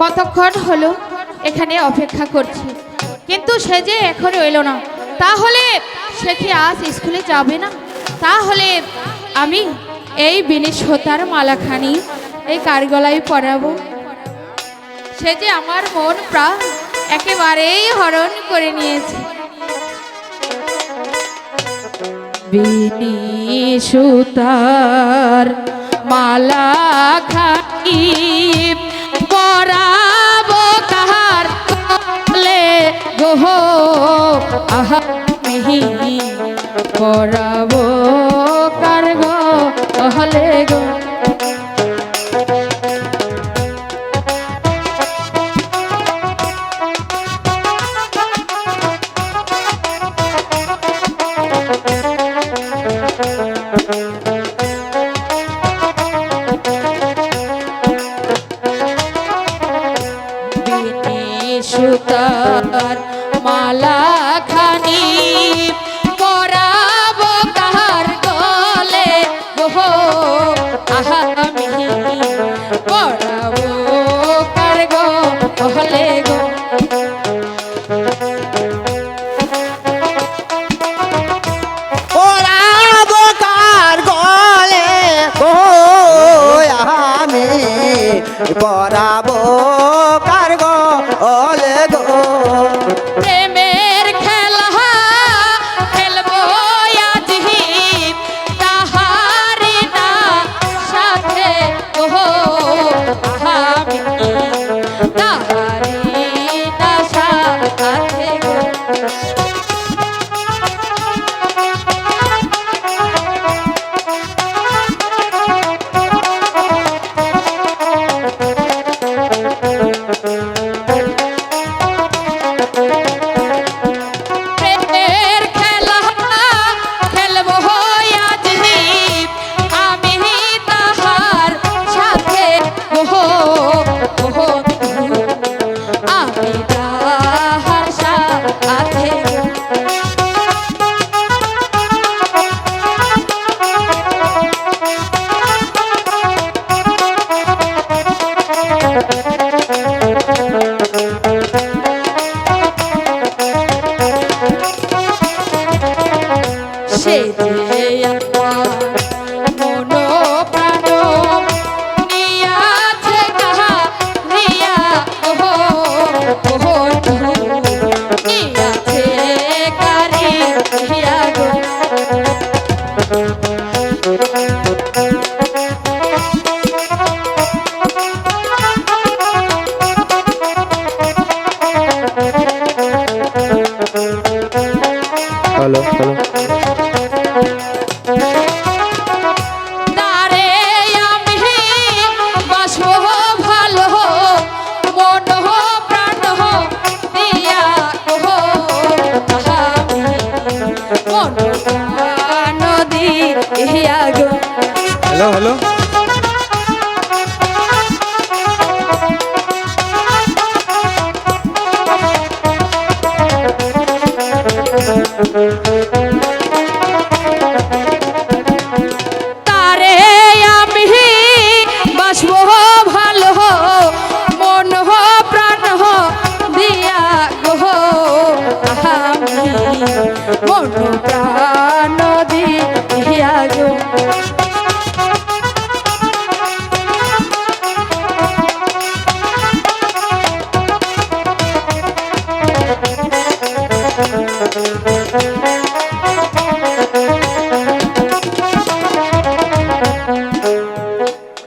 কতক্ষণ হলো এখানে অপেক্ষা করছি। কিন্তু সে যে এখন এলো না, তাহলে সে কি আজ স্কুলে যাবে না? তাহলে আমি এই বিনী সুতার মালাখানি, এই কারগলায় পরাবো। সে যে আমার মন প্রাণ একেবারেই হরণ করে নিয়েছে। বিনি সুতার মালা খাই পরাবো কাহার কলে গোহ। আহা, মিহি, পরাবো পরাবো কার গলে গো সে যে গো হ্যালো হ্যালো